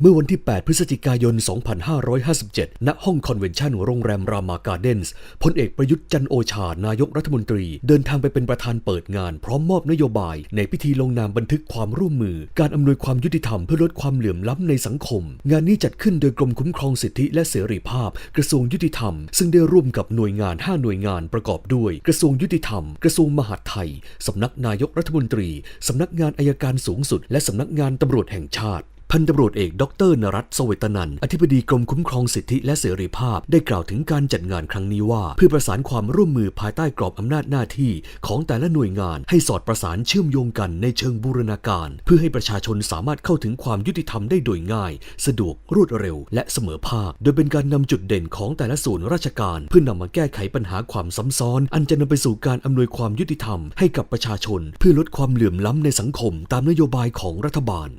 เมื่อวันที่ 8 พฤศจิกายน 2557 ณ ห้องคอนเวนชั่นโรงแรมรามาการ์เดนส์ พลเอกประยุทธ์จันโอชา นายกรัฐมนตรี เดินทางไปเป็นประธานเปิดงาน พร้อมมอบนโยบาย ในพิธีลงนามบันทึกความร่วมมือ การอำนวยความยุติธรรมเพื่อลดความเหลื่อมล้ำในสังคม งานนี้จัดขึ้นโดยกรมคุ้มครองสิทธิและเสรีภาพ กระทรวงยุติธรรม ซึ่งได้ร่วมกับหน่วยงาน 5 หน่วยงานประกอบด้วย กระทรวงยุติธรรม กระทรวงมหาดไทยสำนักนายกรัฐมนตรีสำนักงานอายการสูงสุด และสำนักงานตำรวจแห่งชาติ พันตำรวจเอกดอกเตอรนรัตน์เสวตนันท์อธิบดีกรมคุ้มครองสิทธิและเสรีภาพ ได้กล่าวถึงการจัดงานครั้งนี้ว่า เพื่อประสานความร่วมมือภายใต้กรอบอำนาจหน้าที่ของแต่ละหน่วยงานให้สอดประสานเชื่อมโยงกันในเชิงบูรณาการ เพื่อให้ประชาชนสามารถเข้าถึงความยุติธรรมได้โดยง่าย สะดวกรวดเร็ว และเสมอภาค โดยเป็นการนำจุดเด่นของแต่ละส่วนราชการ เพื่อนำมาแก้ไขปัญหาความซ้ำซ้อน อันจะนำไปสู่การอำนวยความยุติธรรมให้กับประชาชน เพื่อลดความเหลื่อมล้ำในสังคม ตามนโยบายของรัฐบาล